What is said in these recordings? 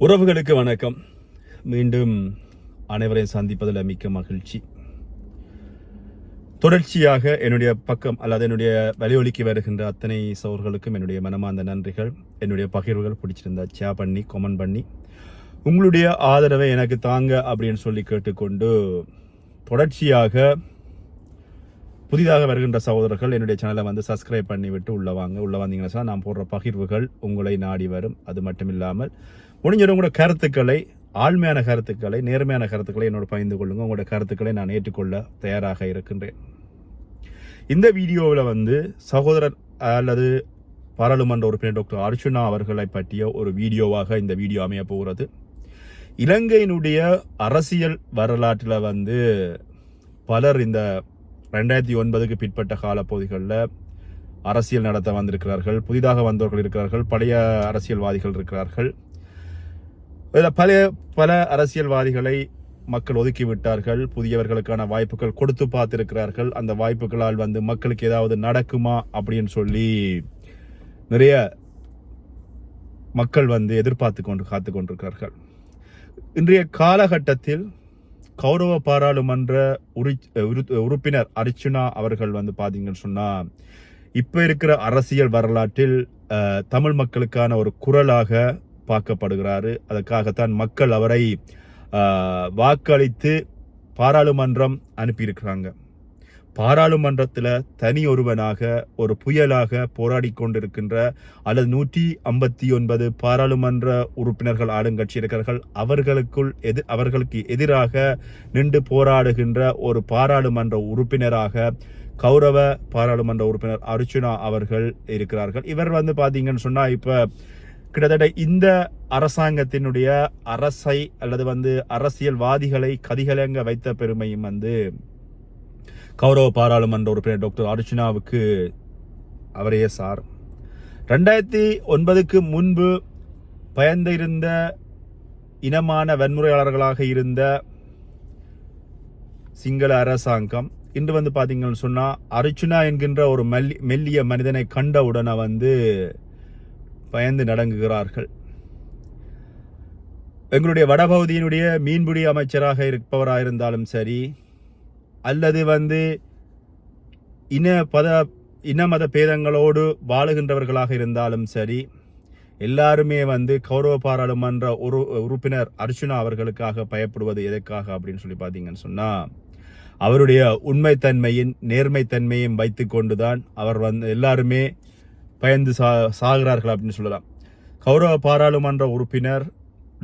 உறவுகளுக்கு வணக்கம். மீண்டும் அனைவரையும் சந்திப்பதில் மிக்க மகிழ்ச்சி. தொடர்ச்சியாக என்னுடைய பக்கம் அல்லது என்னுடைய வலியொலிக்கு வருகின்ற அத்தனை சோர்களுக்கும் என்னுடைய மனமார்ந்த நன்றிகள். என்னுடைய பகிர்வுகள் பிடிச்சிருந்தா சே பண்ணி கமெண்ட் பண்ணி உங்களுடைய ஆதரவை எனக்கு தாங்க அப்படின்னு சொல்லி கேட்டுக்கொண்டு தொடர்ச்சியாக புதிதாக வருகின்ற சகோதரர்கள் என்னுடைய சேனலை வந்து சப்ஸ்கிரைப் பண்ணிவிட்டு உள்ளே வாங்க. உள்ளே வந்தீங்கன்னா நான் போடுற பகிர்வுகள் உங்களை நாடி வரும். அது மட்டும் இல்லாமல் முடிஞ்சவங்க உங்களோட கருத்துக்களை ஆழ்மையான கருத்துக்களை நேர்மையான கருத்துக்களை என்னோட பகிர்ந்து கொள்ளுங்க. உங்களோட கருத்துக்களை நான் ஏற்றுக்கொள்ள தயாராக இருக்கின்றேன். இந்த வீடியோவில் வந்து சகோதரர் அல்லது பாராளுமன்ற உறுப்பினர் டாக்டர் அர்ச்சுனா அவர்களை பற்றிய ஒரு வீடியோவாக இந்த வீடியோ அமைய போகிறது. இலங்கையினுடைய அரசியல் வரலாற்றில் வந்து பலர் இந்த ரெண்டாயிரத்தி ஒன்பதுக்கு பிற்பட்ட காலப்பகுதிகளில் அரசியல் நடத்த வந்திருக்கிறார்கள் புதிதாக வந்தவர்கள் இருக்கிறார்கள் பழைய அரசியல்வாதிகள் இருக்கிறார்கள். இதில் பல பல அரசியல்வாதிகளை மக்கள் ஒதுக்கி விட்டார்கள் புதியவர்களுக்கான வாய்ப்புகள் கொடுத்து பார்த்திருக்கிறார்கள். அந்த வாய்ப்புகளால் வந்து மக்களுக்கு ஏதாவது நடக்குமா அப்படின்னு சொல்லி நிறைய மக்கள் வந்து எதிர்பார்த்து கொண்டு காத்து கொண்டிருக்கிறார்கள். இன்றைய காலகட்டத்தில் கௌரவ பாராளுமன்ற உரி உறுப்பினர் அர்ச்சுனா அவர்கள் வந்து பார்த்தீங்கன்னு சொன்னால் இப்போ இருக்கிற அரசியல் வரலாற்றில் தமிழ் மக்களுக்கான ஒரு குரலாக பார்க்கப்படுகிறாரு. அதற்காகத்தான் மக்கள் அவரை வாக்களித்து பாராளுமன்றம் அனுப்பியிருக்கிறாங்க. பாராளுமன்றத்தில் தனி ஒருவனாக ஒரு புயலாக போராடி கொண்டிருக்கின்ற அல்லது நூற்றி ஐம்பத்தி ஒன்பது பாராளுமன்ற உறுப்பினர்கள் ஆளுங்கட்சி இருக்கிறார்கள். அவர்களுக்குள் எது அவர்களுக்கு எதிராக நின்று போராடுகின்ற ஒரு பாராளுமன்ற உறுப்பினராக கௌரவ பாராளுமன்ற உறுப்பினர் அர்ச்சுனா அவர்கள் இருக்கிறார்கள். இவர் வந்து பார்த்தீங்கன்னு சொன்னால் இப்போ கிட்டத்தட்ட இந்த அரசாங்கத்தினுடைய அரசை அல்லது வந்து அரசியல்வாதிகளை கதிகலங்க வைத்த பெருமையும் வந்து கௌரவ பாராளுமன்ற உறுப்பினர் டாக்டர் அர்ச்சுனாவுக்கு அவரையே சார். ரெண்டாயிரத்தி ஒன்பதுக்கு முன்பு பயந்து இருந்த இனமான வன்முறையாளர்களாக இருந்த சிங்கள அரசாங்கம் இன்று வந்து பார்த்தீங்கன்னு சொன்னால் அர்ச்சுனா என்கின்ற ஒரு மெல்லி மெல்லிய மனிதனை கண்டவுடனே வந்து பயந்து நடங்குகிறார்கள். எங்களுடைய வடபகுதியினுடைய மீன்பிடி அமைச்சராக இருப்பவராக இருந்தாலும் சரி அல்லது வந்து இன பத இன மத பேதங்களோடு வாழுகின்றவர்களாக இருந்தாலும் சரி எல்லாருமே வந்து கௌரவ பாராளுமன்ற உரு உறுப்பினர் அர்ச்சுனா அவர்களுக்காக பயப்படுவது எதற்காக அப்படின்னு சொல்லி பார்த்தீங்கன்னு சொன்னால் அவருடைய உண்மைத்தன்மையின் நேர்மைத்தன்மையும் வைத்து கொண்டுதான் அவர் வந்து எல்லாருமே பயந்து சா சாகிறார்கள் அப்படின்னு சொல்லலாம். கௌரவ பாராளுமன்ற உறுப்பினர்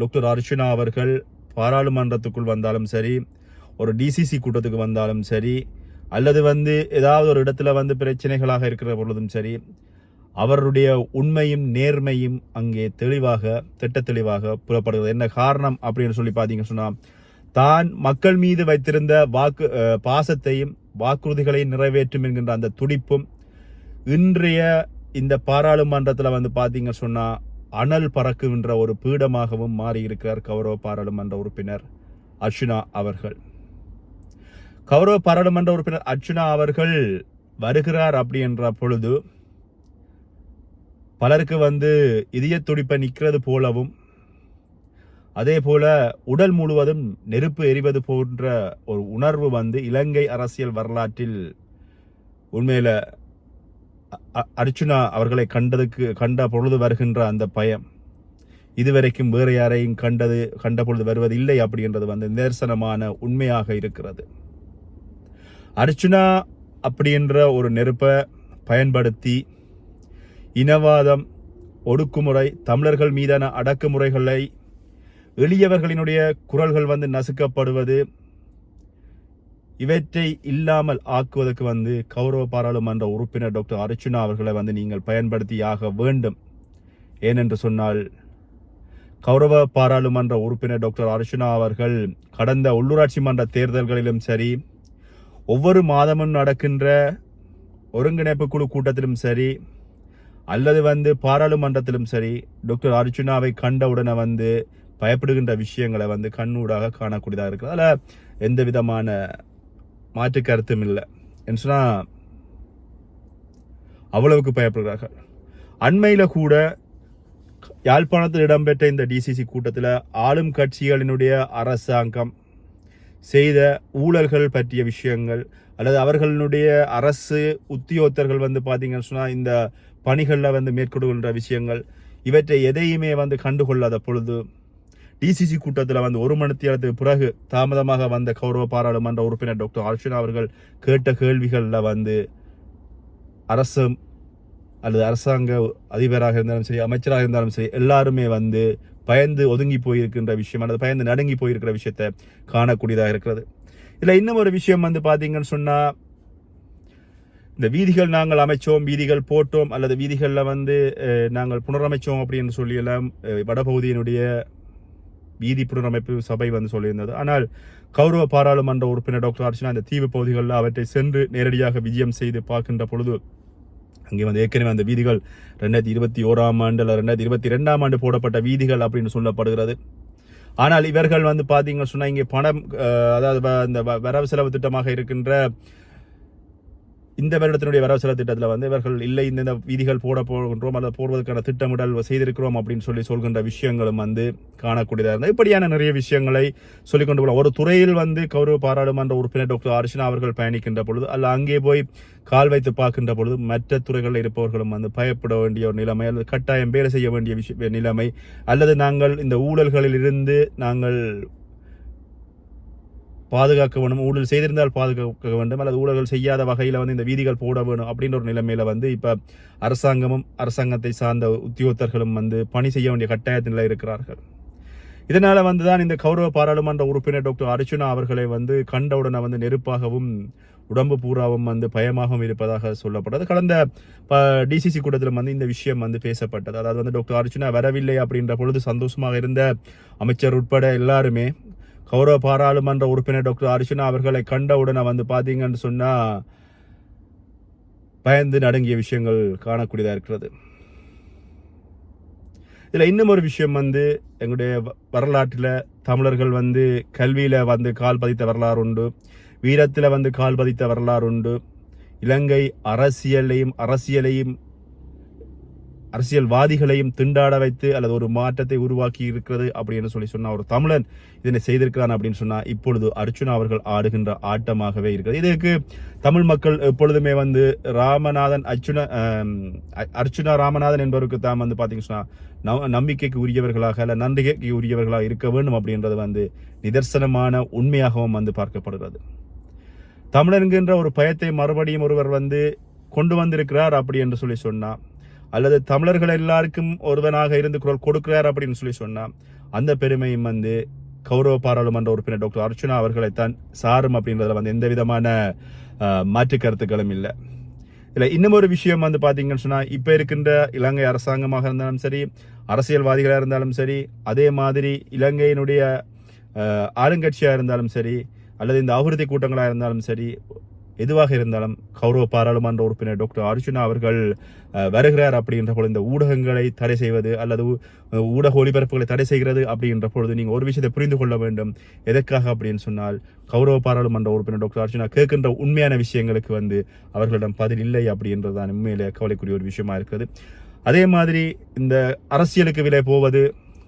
டாக்டர் அர்ச்சுனா அவர்கள் பாராளுமன்றத்துக்குள் வந்தாலும் சரி ஒரு டிசிசி கூட்டத்துக்கு வந்தாலும் சரி அல்லது வந்து ஏதாவது ஒரு இடத்துல வந்து பிரச்சனைகளாக இருக்கிற பொழுதும் சரி அவருடைய உண்மையும் நேர்மையும் அங்கே தெளிவாக திட்ட தெளிவாக புலப்படுகிறது. என்ன காரணம் அப்படின்னு சொல்லி பார்த்தீங்கன்னு சொன்னால் தான் மக்கள் மீது வைத்திருந்த வாக்கு பாசத்தையும் வாக்குறுதிகளையும் நிறைவேற்றும் என்கின்ற அந்த துடிப்பும் இன்றைய இந்த பாராளுமன்றத்தில் வந்து பார்த்தீங்க சொன்னால் அனல் பறக்குகின்ற ஒரு பீடமாகவும் மாறியிருக்கிறார் கௌரவ பாராளுமன்ற உறுப்பினர் அர்ச்சுனா அவர்கள். கௌரவ பாராளுமன்ற உறுப்பினர் அர்ச்சுனா அவர்கள் வருகிறார் அப்படி என்ற பொழுது பலருக்கு வந்து இதய துடிப்பை நிற்கிறது போலவும் அதே போல உடல் முழுவதும் நெருப்பு எரிவது போன்ற ஒரு உணர்வு வந்து இலங்கை அரசியல் வரலாற்றில் உண்மையில அர்ச்சுனா அவர்களை கண்டதுக்கு கண்ட பொழுது வருகின்ற அந்த பயம் இதுவரைக்கும் வேறு யாரையும் கண்டது கண்ட பொழுது வருவது இல்லை அப்படின்றது வந்து நிதர்சனமான உண்மையாக இருக்கிறது. அர்ச்சுனா அப்படின்ற ஒரு நெருப்பை பயன்படுத்தி இனவாதம் ஒடுக்குமுறை தமிழர்கள் மீதான அடக்குமுறைகளை எளியவர்களினுடைய குரல்கள் வந்து நசுக்கப்படுவது இவற்றை இல்லாமல் ஆக்குவதற்கு வந்து கௌரவ பாராளுமன்ற உறுப்பினர் டாக்டர் அர்ச்சுனா அவர்களை வந்து நீங்கள் பயன்படுத்தியாக வேண்டும். ஏனென்று சொன்னால் கௌரவ பாராளுமன்ற உறுப்பினர் டாக்டர் அர்ச்சுனா அவர்கள் கடந்த உள்ளூராட்சி மன்ற தேர்தல்களிலும் சரி ஒவ்வொரு மாதமும் நடக்கின்ற ஒருங்கிணைப்பு குழு கூட்டத்திலும் சரி அல்லது வந்து பாராளுமன்றத்திலும் சரி டாக்டர் அர்ச்சுனாவை கண்டவுடனே வந்து பயப்படுகின்ற விஷயங்களை வந்து கண்ணூடாக காணக்கூடியதாக இருக்குது அதில் எந்த விதமான மாற்று கருத்தும் இல்லை. என்று சொன்னால் அவ்வளவுக்கு பயப்படுகிறார்கள். அண்மையில் கூட யாழ்ப்பாணத்தில் இடம்பெற்ற இந்த டிசிசி கூட்டத்தில் ஆளும் கட்சிகளினுடைய அரசாங்கம் செய்த ஊழல்கள் பற்றிய விஷயங்கள் அல்லது அவர்களுடைய அரசு உத்தியோகத்தர்கள் வந்து பார்த்தீங்கன்னு சொன்னால் இந்த பணிகளில் வந்து மேற்கொள்கின்ற விஷயங்கள் இவற்றை எதையுமே வந்து கண்டுகொள்ளாத பொழுது டிசிசி கூட்டத்தில் வந்து ஒரு மணித்தியாலத்துக்கு பிறகு தாமதமாக வந்த கௌரவ பாராளுமன்ற உறுப்பினர் டாக்டர் அர்ச்சனா அவர்கள் கேட்ட கேள்விகளில் வந்து அரசு அல்லது அரசாங்க அதிபராக இருந்தாலும் சரி அமைச்சராக இருந்தாலும் சரி எல்லாருமே வந்து பயந்து ஒதுங்கி போயிருக்கின்ற விஷயம் அல்லது பயந்து நடுங்கி போயிருக்கிற விஷயத்தை காணக்கூடியதாக இருக்கிறது. இதில் இன்னும் ஒரு விஷயம் வந்து பார்த்தீங்கன்னு சொன்னால் இந்த வீதிகள் நாங்கள் அமைச்சோம் வீதிகள் போட்டோம் அல்லது வீதிகளில் வந்து நாங்கள் புனரமைச்சோம் அப்படின்னு சொல்லி எல்லாம் வடபகுதியினுடைய வீதி புனரமைப்பு சபை வந்து சொல்லியிருந்தது. ஆனால் கௌரவ பாராளுமன்ற உறுப்பினர் டாக்டர் அர்ச்சனா இந்த தீவு பகுதிகளில் அவற்றை சென்று நேரடியாக விஜயம் செய்து பார்க்கின்ற பொழுது அங்கே வந்து ஏற்கனவே அந்த வீதிகள் ரெண்டாயிரத்தி இருபத்தி ஓராம் ஆண்டு இல்லை ரெண்டாயிரத்தி இருபத்தி ரெண்டாம் ஆண்டு போடப்பட்ட வீதிகள் அப்படின்னு சொல்லப்படுகிறது. ஆனால் இவர்கள் வந்து பார்த்தீங்கன்னு சொன்னால் இங்கே பணம் அதாவது வ- இந்த வ- வரவு செலவு திட்டமாக இருக்கின்ற இந்த வருடத்தினுடைய வரவு செலவு திட்டத்தில் வந்து இவர்கள் இல்லை இந்த விதிகள் போட போகின்றோம் அல்லது போடுவதற்கான திட்டமிடல் செய்திருக்கிறோம் அப்படின்னு சொல்லி சொல்கின்ற விஷயங்களும் வந்து காணக்கூடியதாக இருந்தது. இப்படியான நிறைய விஷயங்களை சொல்லிக்கொண்டு போகலாம். ஒரு துறையில் வந்து கௌரவ பாராளுமன்ற உறுப்பினர் டாக்டர் அர்ச்சனா அவர்கள் பயணிக்கின்ற பொழுது அல்ல அங்கே போய் கால் வைத்து பார்க்கின்ற பொழுது மற்ற துறைகளில் இருப்பவர்களும் வந்து பயப்பட வேண்டிய ஒரு நிலைமை அல்லது கட்டாயம் வேலை செய்ய வேண்டிய விஷய நிலைமை அல்லது நாங்கள் இந்த ஊழல்களில் இருந்து நாங்கள் பாதுகாக்க வேண்டும் ஊழல் செய்திருந்தால் பாதுகாக்க வேண்டும். அல்லது ஊழல்கள் செய்யாத வகையில் வந்து இந்த வீதிகள் போட வேணும் அப்படின்ற ஒரு நிலைமையில வந்து இப்போ அரசாங்கமும் அரசாங்கத்தை சார்ந்த உத்தியோகத்தர்களும் வந்து பணி செய்ய வேண்டிய கட்டாயத்தில் இருக்கிறார்கள். இதனால் வந்து தான் இந்த கௌரவ பாராளுமன்ற உறுப்பினர் டாக்டர் அர்ச்சுனா அவர்களை வந்து கண்டவுடனே வந்து நெருப்பாகவும் உடம்பு பூராவும் வந்து பயமாகவும் இருப்பதாக சொல்லப்பட்டது. கடந்த டிசிசி கூட்டத்தில் வந்து இந்த விஷயம் வந்து பேசப்பட்டது. அதாவது வந்து டாக்டர் அர்ச்சுனா வரவில்லை அப்படின்ற பொழுது சந்தோஷமாக இருந்த அமைச்சர் உட்பட எல்லாருமே கௌரவ பாராளுமன்ற உறுப்பினர் டாக்டர் அர்ச்சனா அவர்களை கண்டவுடனே வந்து பார்த்தீங்கன்னு சொன்னால் பயந்து நடுங்கிய விஷயங்கள் காணக்கூடியதாக இருக்கிறது. இதில் இன்னும் ஒரு விஷயம் வந்து எங்களுடைய வ- வரலாற்றில் தமிழர்கள் வந்து கல்வியில் வந்து கால் பதித்த வரலாறு உண்டு. வீரத்தில் வந்து கால் பதித்த வரலாறு உண்டு. இலங்கை அரசியலையும் அரசியலையும் அரசியல்வாதிகளையும் திண்டாட வைத்து அல்லது ஒரு மாற்றத்தை உருவாக்கி இருக்கிறது அப்படின்னு சொல்லி சொன்னால் ஒரு தமிழன் இதனை செய்திருக்கிறான் அப்படின்னு சொன்னால் இப்பொழுது அர்ச்சுனா அவர்கள் ஆடுகின்ற ஆட்டமாகவே இருக்கிறது. இதற்கு தமிழ் மக்கள் எப்பொழுதுமே வந்து ராமநாதன் அர்ச்சுனா அர்ச்சுனா ராமநாதன் என்பவருக்கு தான் வந்து பார்த்தீங்கன்னா நம்பிக்கைக்கு உரியவர்களாக அல்ல நன்றிகைக்கு உரியவர்களாக இருக்க வேண்டும் அப்படின்றது வந்து நிதர்சனமான உண்மையாகவும் வந்து பார்க்கப்படுகிறது. தமிழன்கின்ற ஒரு பயத்தை மறுபடியும் ஒருவர் வந்து கொண்டு வந்திருக்கிறார் அப்படி என்று சொல்லி சொன்னால் அல்லது தமிழர்கள் எல்லாருக்கும் ஒருவனாக இருந்து குரல் கொடுக்கிறார் அப்படின்னு சொல்லி சொன்னால் அந்த பெருமையும் வந்து கௌரவ பாராளுமன்ற உறுப்பினர் டாக்டர் அர்ச்சனா அவர்களைத்தான் சாரும் அப்படின்றதுல வந்து எந்த விதமான மாற்று கருத்துக்களும் இல்லை. இதில் இன்னும் ஒரு விஷயம் வந்து பார்த்தீங்கன்னு சொன்னால் இப்போ இருக்கின்ற இலங்கை அரசாங்கமாக இருந்தாலும் சரி அரசியல்வாதிகளாக இருந்தாலும் சரி அதே மாதிரி இலங்கையினுடைய ஆளுங்கட்சியாக இருந்தாலும் சரி அல்லது இந்த அபிவிருத்தி கூட்டங்களாக இருந்தாலும் சரி எதுவாக இருந்தாலும் கௌரவ பாராளுமன்ற உறுப்பினர் டாக்டர் அர்ஜுனா அவர்கள் வருகிறார் அப்படின்ற பொழுது இந்த ஊடகங்களை தடை செய்வது அல்லது ஊடக ஒளிபரப்புகளை தடை செய்கிறது அப்படின்ற பொழுது நீங்கள் ஒரு விஷயத்தை புரிந்து கொள்ள வேண்டும். எதற்காக அப்படின்னு சொன்னால் கௌரவ பாராளுமன்ற உறுப்பினர் டாக்டர் அர்ஜுனா கேட்கின்ற உண்மையான விஷயங்களுக்கு வந்து அவர்களிடம் பதில் இல்லை அப்படின்றதான் உண்மையிலே கவலைக்குரிய ஒரு விஷயமா இருக்குது அதே மாதிரி இந்த அரசியலுக்கு விலை போவது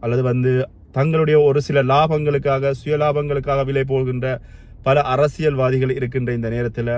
அல்லது வந்து தங்களுடைய ஒரு சில லாபங்களுக்காக சுய லாபங்களுக்காக விலை போகின்ற பல அரசியல்வாதிகள் இருக்கின்ற இந்த நேரத்தில்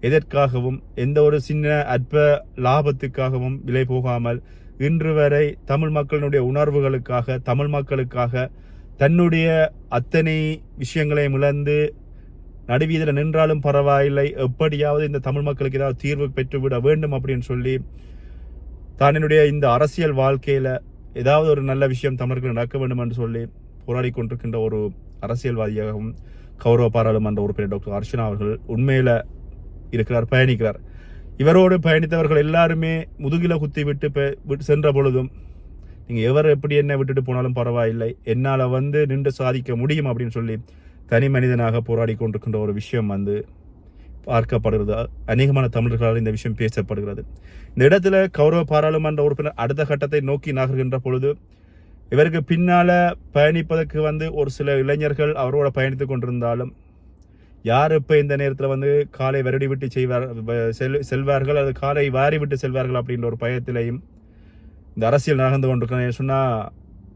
எதற்காகவும் எந்த ஒரு சின்ன அற்ப லாபத்துக்காகவும் விலை போகாமல் இன்று வரை தமிழ் மக்களினுடைய உணர்வுகளுக்காக தமிழ் மக்களுக்காக தன்னுடைய அத்தனை விஷயங்களையும் இழந்து நடுவீதில் நின்றாலும் பரவாயில்லை. எப்படியாவது இந்த தமிழ் மக்களுக்கு ஏதாவது தீர்வு பெற்றுவிட வேண்டும் அப்படின்னு சொல்லி தான் என்னுடைய இந்த அரசியல் வாழ்க்கையில் ஏதாவது ஒரு நல்ல விஷயம் தமிழர்கள் நடக்க வேண்டும் என்று சொல்லி போராடி கொண்டிருக்கின்ற ஒரு அரசியல்வாதியாகவும் கௌரவ பாராளுமன்ற உறுப்பினர் டாக்டர் அர்ச்சனா அவர்கள் உண்மையில் இருக்கிறார் பயணிக்கிறார். இவரோடு பயணித்தவர்கள் எல்லாருமே முதுகில குத்தி விட்டு பெ- விட்டு சென்ற பொழுதும் நீங்கள் எவர் எப்படி என்ன விட்டுட்டு போனாலும் பரவாயில்லை என்னால் வந்து நின்று சாதிக்க முடியும் அப்படின்னு சொல்லி தனி மனிதனாக போராடி கொண்டிருக்கின்ற ஒரு விஷயம் வந்து பார்க்கப்படுகிறது. அநேகமான தமிழர்களால் இந்த விஷயம் பேசப்படுகிறது. இந்த இடத்துல கௌரவ பாராளுமன்ற உறுப்பினர் அடுத்த கட்டத்தை நோக்கி நகர்கின்ற பொழுது இவருக்கு பின்னால் பயணிப்பதற்கு வந்து ஒரு சில இளைஞர்கள் அவரோட பயணித்துக் கொண்டிருந்தாலும் யார் இப்போ இந்த நேரத்தில் வந்து காலை வருடி விட்டு செய்வார் செல் செல்வார்கள் அது காலை வாரி விட்டு செல்வார்கள் அப்படின்ற ஒரு பயத்திலையும் இந்த அரசியல் நகர்ந்து கொண்டிருக்கிறேன் சொன்னால்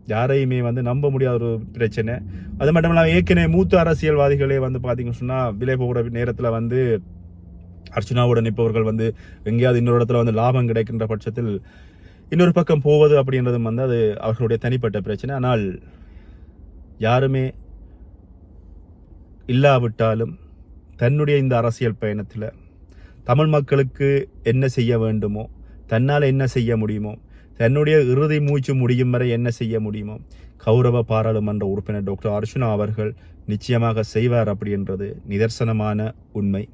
யாரையுமே வந்து நம்ப முடியாத ஒரு பிரச்சனை. அது மட்டும் இல்லாமல் ஏற்கனவே மூத்த அரசியல்வாதிகளே வந்து பார்த்தீங்கன்னு சொன்னால் விலை போகிற நேரத்தில் வந்து அர்ச்சனாவுடன் நிற்பவர்கள் வந்து எங்கேயாவது இன்னொரு இடத்துல வந்து லாபம் கிடைக்கின்ற பட்சத்தில் இன்னொரு பக்கம் போவது அப்படின்றதும் வந்து அது அவர்களுடைய தனிப்பட்ட பிரச்சனை. ஆனால் யாருமே இல்லாவிட்டாலும் தன்னுடைய இந்த அரசியல் பயணத்தில் தமிழ் மக்களுக்கு என்ன செய்ய வேண்டுமோ தன்னால் என்ன செய்ய முடியுமோ தன்னுடைய இறுதி மூச்சு முடியும் வரை என்ன செய்ய முடியுமோ கௌரவ பாராளுமன்ற உறுப்பினர் டாக்டர் அர்ஜுனா அவர்கள் நிச்சயமாக செய்வார் அப்படின்றது நிதர்சனமான உண்மை.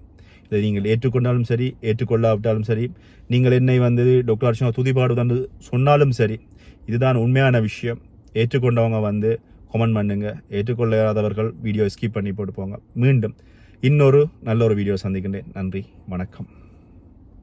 இதை நீங்கள் ஏற்றுக்கொண்டாலும் சரி ஏற்றுக்கொள்ளாவிட்டாலும் சரி நீங்கள் என்னை வந்து டாக்டர் அர்ச்சனா துதிபாடு வந்து சொன்னாலும் சரி இதுதான் உண்மையான விஷயம். ஏற்றுக்கொண்டவங்க வந்து கமெண்ட் பண்ணுங்க. ஏற்றுக்கொள்ளாதவர்கள் வீடியோ ஸ்கிப் பண்ணி போட்டு போங்க மீண்டும் இன்னொரு நல்ல ஒரு வீடியோ சந்திக்கின்றேன். நன்றி. வணக்கம்.